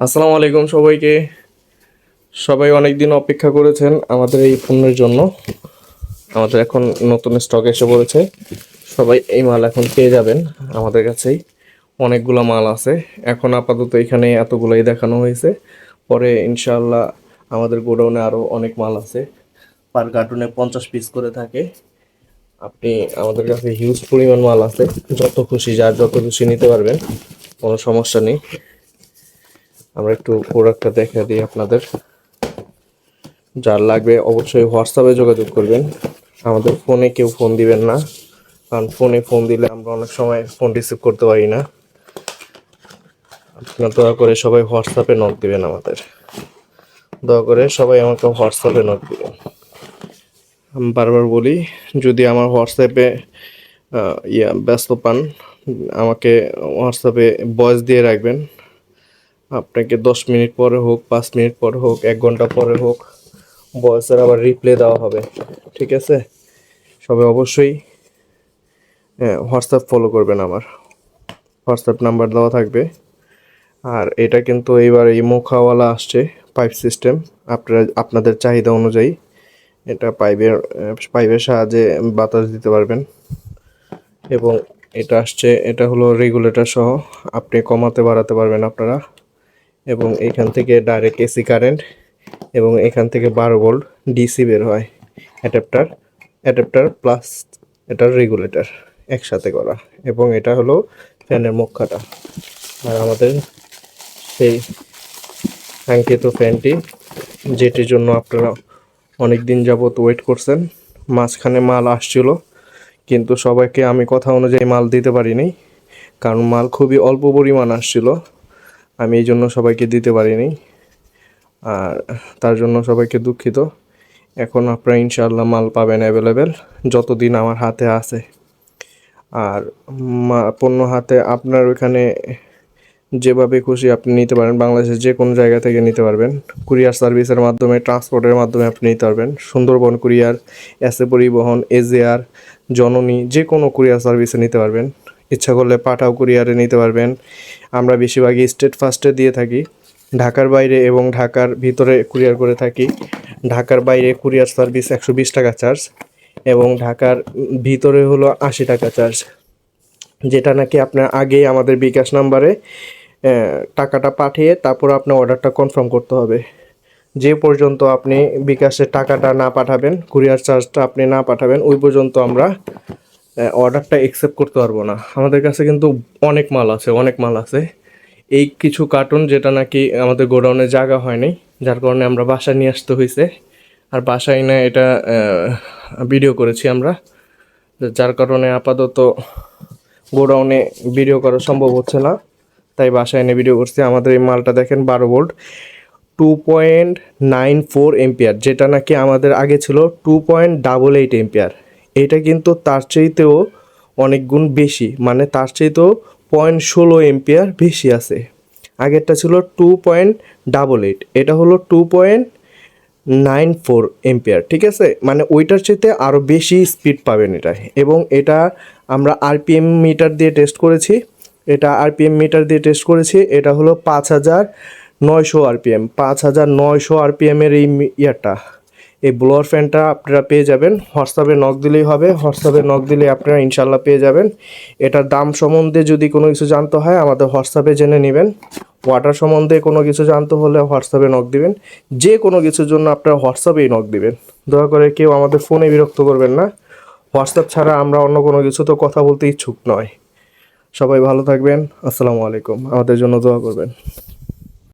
আসসালামু আলাইকুম সবাইকে। সবাই অনেক দিন অপেক্ষা করেছেন আমাদের এই পণ্যের জন্য। আমাদের এখন নতুন স্টক এসে পড়েছে। সবাই এই মাল এখন পেয়ে যাবেন আমাদের কাছেই। অনেকগুলো মাল আছে। এখন আপাতত এখানে এতগুলোই দেখানো হয়েছে। পরে ইনশাআল্লাহ আমাদের গোডাউনে আরও অনেক মাল আছে। পার কার্টুনে পঞ্চাশ পিস করে থাকে। আপনি আমাদের কাছে হিউজ পরিমাণ মাল আছে। যত খুশি, যার যত খুশি নিতে পারবেন, কোনো সমস্যা নেই। আমরা একটু প্রোডাক্টটা দেখে দিই আপনাদের। যার লাগবে অবশ্যই হোয়াটসঅ্যাপে যোগাযোগ করবেন। আমাদের ফোনে কেউ ফোন দিবেন না। কারণ ফোনে ফোন দিলে আমরা অনেক সময় ফোন রিসিভ করতে পারি না। আপনার দয়া করে সবাই হোয়াটসঅ্যাপে নক দিবেন আমাদের। দয়া করে সবাই আমাকে হোয়াটসঅ্যাপে নক দিবেন। আমি বারবার বলি, যদি আমার হোয়াটসঅ্যাপে ইয়া ব্যস্ত পান, আমাকে হোয়াটসঅ্যাপে ভয়েস দিয়ে রাখবেন। আপনাকে দশ মিনিট পরে হোক, পাঁচ মিনিট পরে হোক, এক ঘণ্টা পরে হোক, বয়সের আবার রিপ্লে দেওয়া হবে, ঠিক আছে? সবাই অবশ্যই হ্যাঁ হোয়াটসঅ্যাপ ফলো করবেন আমার। হোয়াটসঅ্যাপ নাম্বার দেওয়া থাকবে। আর এটা কিন্তু এইবার এই মুখাওয়ালা আসছে পাইপ সিস্টেম আপনারা, আপনাদের চাহিদা অনুযায়ী এটা পাইপের পাইপের সাহায্যে বাতাস দিতে পারবেন। এবং এটা আসছে, এটা হলো রেগুলেটর সহ, আপনি কমাতে বাড়াতে পারবেন আপনারা। এবং এখান থেকে ডাইরেক্ট এসি কারেন্ট এবং এখান থেকে বারো ভোল্ট ডিসি বের হয়। অ্যাডাপ্টার অ্যাডাপ্টার প্লাস এটার রেগুলেটর একসাথে করা এবং এটা হলো ফ্যানের মুখাটা আর আমাদের সেই কাঙ্ক্ষিত ফ্যানটি যেটির জন্য আপনারা অনেক দিন যাবত ওয়েট করছেন, মাঝখানে মাল আসছিল, কিন্তু সবাইকে আমি কথা অনুযায়ী মাল দিতে পারিনি, কারণ মাল খুবই অল্প পরিমাণ আসছিল। আমি এই জন্য সবাইকে দিতে পারিনি। আর তার জন্য সবাইকে দুঃখিত। এখন আপনারা ইনশাআল্লাহ মাল পাবেন অ্যাভেলেবেল যতদিন আমার হাতে আছে। আর পণ্য হাতে আপনার ওইখানে যেভাবে খুশি আপনি নিতে পারেন। বাংলাদেশের যে কোনো জায়গা থেকে নিতে পারবেন। কুরিয়ার সার্ভিসের মাধ্যমে, ট্রান্সপোর্টের মাধ্যমে আপনি নিতে পারবেন। সুন্দরবন কুরিয়ার, এসে পরিবহন এজেআর জননী, যে কোনো কুরিয়ার সার্ভিসে নিতে পারবেন। ইচ্ছা করলে পাঠাও কুরিয়ারে নিতে পারবেন। আমরা বেশিরভাগই স্টেট ফার্স্টে দিয়ে থাকি। ঢাকার বাইরে এবং ঢাকার ভিতরে কুরিয়ার করে থাকি। ঢাকার বাইরে কুরিয়ার সার্ভিস একশো বিশ টাকা চার্জ এবং ঢাকার ভিতরে হলো আশি টাকা চার্জ। যেটা নাকি আপনার আগেই আমাদের বিকাশ নাম্বারে টাকাটা পাঠিয়ে তারপর আপনার অর্ডারটা কনফার্ম করতে হবে। যে পর্যন্ত আপনি বিকাশের টাকাটা না পাঠাবেন, কুরিয়ার চার্জটা আপনি না পাঠাবেন, ওই পর্যন্ত আমরা অর্ডারটা অ্যাকসেপ্ট করতে পারব না। আমাদের কাছে কিন্তু অনেক মাল আছে, অনেক মাল আছে। এই কিছু কার্টুন যেটা নাকি আমাদের গোডাউনে জায়গা হয়নি যার কারণে আমরা বাসায় নিয়ে আসতে হয়েছে আর বাসায় না এটা ভিডিও করেছি আমরা। যার কারণে আপাতত গোডাউনে ভিডিও করা সম্ভব হচ্ছে না। তাই বাসায় এনে ভিডিও করছি। আমাদের এই মালটা দেখেন বারো volt two point nine four ampere যেটা নাকি আমাদের আগে ছিল two point double eight ampere এটা কিন্তু তার চাইতেও অনেক গুণ বেশি। মানে তার চাইতেও পয়েন্ট ষোলো এম্পিয়ার বেশি আছে। আগেরটা ছিল টু পয়েন্ট ডাবল এইট। এটা হলো two point nine four ampere, ঠিক আছে? মানে ওইটার চাইতে আরও বেশি স্পিড পাবেন এটা। এবং এটা আমরা আরপিএম মিটার দিয়ে টেস্ট করেছি। এটা আরপিএম মিটার দিয়ে টেস্ট করেছি। এটা হলো পাঁচ হাজার নয়শো আরপিএম। পাঁচ হাজার নয়শো আরপিএমের এই ইয়াটা। এই ব্লোয়ার ফ্যানটা আপনারা পেয়ে যাবেন। হোয়াটসঅ্যাপে নক দিলেই হবে। হোয়াটসঅ্যাপে নক দিলে আপনারা ইনশাল্লাহ পেয়ে যাবেন। এটার দাম সম্বন্ধে যদি কোনো কিছু জানতে হয়, আমাদের হোয়াটসঅ্যাপে জেনে নেবেন। ওয়াটার সম্বন্ধে কোনো কিছু জানতে হলে হোয়াটসঅ্যাপে নক দিবেন। যে কোনো কিছুর জন্য আপনারা হোয়াটসঅ্যাপেই নক দিবেন। দয়া করে কেউ আমাদের ফোনে বিরক্ত করবেন না। হোয়াটসঅ্যাপ ছাড়া আমরা অন্য কোনো কিছু তো কথা বলতে ইচ্ছুক নয়। সবাই ভালো থাকবেন। আসসালামু আলাইকুম। আমাদের জন্য দোয়া করবেন।